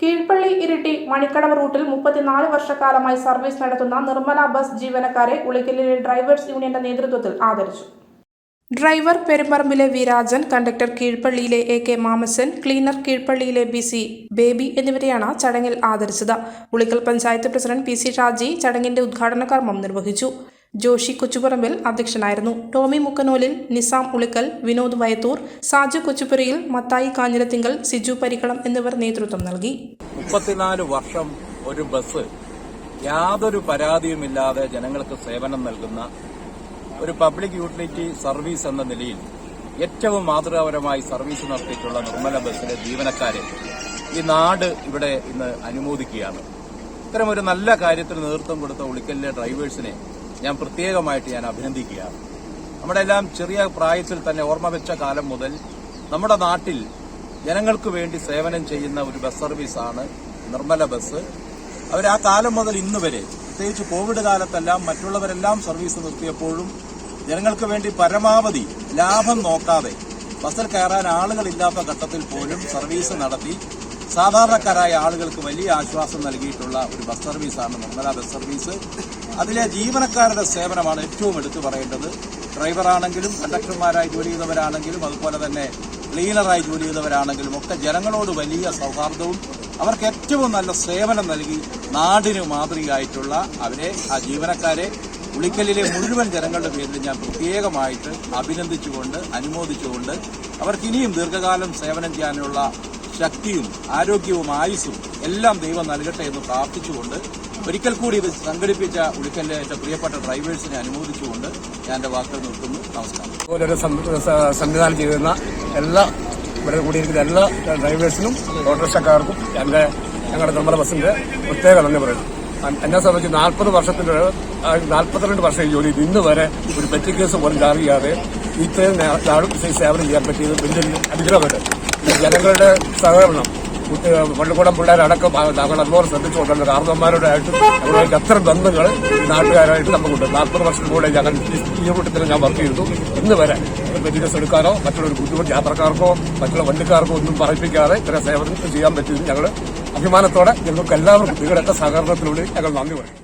കീഴ്പള്ളി ഇരിട്ടി മണിക്കടവ് റൂട്ടിൽ മുപ്പത്തിനാല് വർഷക്കാലമായി സർവീസ് നടത്തുന്ന നിർമ്മല ബസ് ജീവനക്കാരെ ഉളിക്കലിലെ ഡ്രൈവേഴ്സ് യൂണിയന്റെ നേതൃത്വത്തിൽ ആദരിച്ചു. ഡ്രൈവർ പെരുമ്പറമ്പിലെ വിരാജൻ കണ്ടക്ടർ കീഴ്പള്ളിയിലെ എ കെ മാമസൻ ക്ലീനർ കീഴ്പള്ളിയിലെ ബി സി ബേബി എന്നിവരെയാണ് ചടങ്ങിൽ ആദരിച്ചത്. Ulikkal panchayat president P C Shaji ചടങ്ങിന്റെ ഉദ്ഘാടന കർമ്മം നിർവഹിച്ചു. ജോഷി കൊച്ചുപറമ്പിൽ അധ്യക്ഷനായിരുന്നു. ടോമി മുക്കനോലിൽ നിസാം ഉളിക്കൽ വിനോദ് വയത്തൂർ സാജു കൊച്ചുപുരയിൽ മത്തായി കാഞ്ഞിരത്തിങ്കൽ സിജു പരിക്കളം എന്നിവർ നേതൃത്വം നൽകി. മുപ്പത്തിനാല് വർഷം ഒരു ബസ് യാതൊരു പരാതിയുമില്ലാതെ ജനങ്ങൾക്ക് സേവനം നൽകുന്ന ഒരു പബ്ലിക് യൂട്ടിലിറ്റി സർവീസ് എന്ന നിലയിൽ ഏറ്റവും മാതൃകാപരമായി സർവീസ് നടത്തിയിട്ടുള്ള നിർമ്മല ബസ്സിലെ ജീവനക്കാരെ ഈ നാട് ഇവിടെ ഇന്ന് അനുമോദിക്കുകയാണ്. ഇത്തരം ഒരു നല്ല കാര്യത്തിന് നേതൃത്വം കൊടുത്ത ഉളിക്കലിലെ ഡ്രൈവേഴ്സിനെ ഞാൻ പ്രത്യേകമായിട്ട് ഞാൻ അഭിനന്ദിക്കുകയാണ് നമ്മുടെ എല്ലാം ചെറിയ പ്രായത്തിൽ തന്നെ ഓർമ്മ വെച്ച കാലം മുതൽ നമ്മുടെ നാട്ടിൽ ജനങ്ങൾക്ക് വേണ്ടി സേവനം ചെയ്യുന്ന ഒരു ബസ് സർവീസാണ് നിർമ്മല ബസ്. അവർ ആ കാലം മുതൽ ഇന്ന് വരെ പ്രത്യേകിച്ച് കോവിഡ് കാലത്തെല്ലാം മറ്റുള്ളവരെല്ലാം സർവീസ് നിർത്തിയപ്പോഴും ജനങ്ങൾക്ക് വേണ്ടി പരമാവധി ലാഭം നോക്കാതെ ബസ്സിൽ കയറാൻ ആളുകളില്ലാത്ത ഘട്ടത്തിൽ പോലും സർവീസ് നടത്തി സാധാരണക്കാരായ ആളുകൾക്ക് വലിയ ആശ്വാസം നൽകിയിട്ടുള്ള ഒരു ബസ് സർവീസാണ് നിർമ്മല ബസ് സർവീസ് അതിലെ ജീവനക്കാരുടെ സേവനമാണ് ഏറ്റവും എടുത്തു പറയേണ്ടത്. ഡ്രൈവറാണെങ്കിലും കണ്ടക്ടർമാരായി ജോലി ചെയ്തവരാണെങ്കിലും അതുപോലെ തന്നെ ക്ലീനറായി ജോലി ചെയ്തവരാണെങ്കിലും ഒക്കെ ജനങ്ങളോട് വലിയ സൗഹാർദ്ദവും അവർക്ക് ഏറ്റവും നല്ല സേവനം നൽകി നാടിന് മാതൃകയായിട്ടുള്ള അവരെ ആ ജീവനക്കാരെ ഉളിക്കലിലെ മുഴുവൻ ജനങ്ങളുടെ പേരിൽ ഞാൻ പ്രത്യേകമായിട്ട് അഭിനന്ദിച്ചുകൊണ്ട് അനുമോദിച്ചുകൊണ്ട് അവർക്ക് ഇനിയും ദീർഘകാലം സേവനം ചെയ്യാനുള്ള ശക്തിയും ആരോഗ്യവും ആയുസ്സും എല്ലാം ദൈവം നൽകട്ടെ എന്ന് പ്രാർത്ഥിച്ചുകൊണ്ട് ഒരിക്കൽ കൂടി ഇത് സംഘടിപ്പിച്ച ഉളിക്കലിലെ എന്റെ പ്രിയപ്പെട്ട ഡ്രൈവേഴ്സിനെ അനുമോദിച്ചുകൊണ്ട് ഞാൻ എന്റെ വാക്കുകൾ നിർത്തുന്നു. നമസ്കാരം. സ- സംവിധാനം ചെയ്തിരുന്ന എല്ലാ ഇവിടെ കൂടിയിരിക്കുന്ന എല്ലാ ഡ്രൈവേഴ്സിനും ഓട്ടോറിക്ഷക്കാർക്കും എന്റെ ഞങ്ങളുടെ നമ്മുടെ ബസ്സിന്റെ പ്രത്യേക നന്ദി പറയുന്നു. എന്നെ സംബന്ധിച്ച് നാൽപ്പത് വർഷത്തിന്റെ നാൽപ്പത്തിരണ്ട് വർഷം ജോലി ഇന്ന് വരെ ഒരു പെറ്റി കേസ് പോലും ചാർജ് ചെയ്യാതെ ഇത്രയും സേവനം ചെയ്യാൻ പറ്റിയത് വലിയൊരു അനുഗ്രഹമുണ്ട് ജനങ്ങളുടെ സഹകരണം. പള്ളിക്കൂടം പിള്ളേരടക്കം അതുപോലെ ശ്രദ്ധിച്ചുകൊണ്ടുള്ള കാരണവന്മാരോടായിട്ടും ഞങ്ങളുമായിട്ട് അത്ര ബന്ധങ്ങൾ നാട്ടുകാരായിട്ട് നമുക്കുണ്ട്. നാൽപ്പത് വർഷം കൂടെ ഞങ്ങൾ ഈ- കൂട്ടത്തിൽ ഞാൻ വർക്ക് ചെയ്തു ഇന്ന് വരെ ബിസിനസ് എടുക്കാനോ മറ്റുള്ളൊരു ബുദ്ധിമുട്ട് യാത്രക്കാർക്കോ മറ്റുള്ള വണ്ടിക്കാർക്കോ ഒന്നും പറയിപ്പിക്കാതെ ഇത്ര സേവനം ചെയ്യാൻ പറ്റിയത് ഞങ്ങൾ അഭിമാനത്തോടെ ഞങ്ങൾക്ക് എല്ലാവർക്കും നിങ്ങളുടെയൊക്കെ സഹകരണത്തിലൂടെ ഞങ്ങൾ നന്ദി പറയും